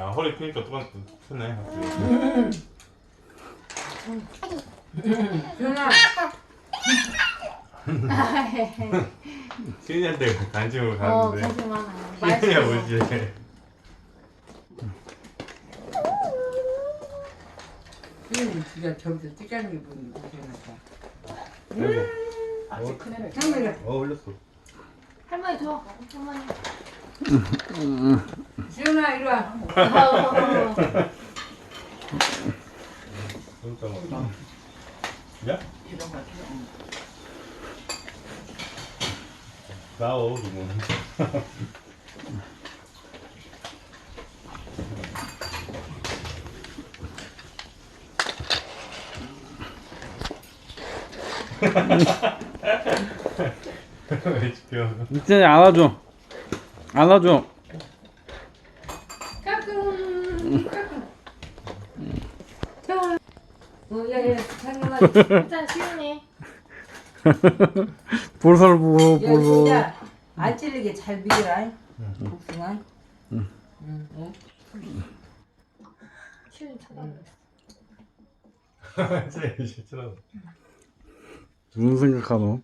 아 허리 피니까 똑같 크네. 준아 시인한테 관심을 어, 가는데 관심 많아요. 시인이야 맛있어요. 뭐지? 지가 저기서 찌개는 보니까 아이고. 아직 큰 애는 형님이 어 올렸어. 할머니 줘. 할머니. 준아 이리 와 야? 나오. 왜 지켜? 이제 안아줘. 안아줘. 어야야 장님아 진짜 시원해. 볼살 보고 보고. 야, 안 찔리게 잘 비벼라. 복숭아. 응. 응. 찾아. 진짜 싫더라. 무슨 생각하노?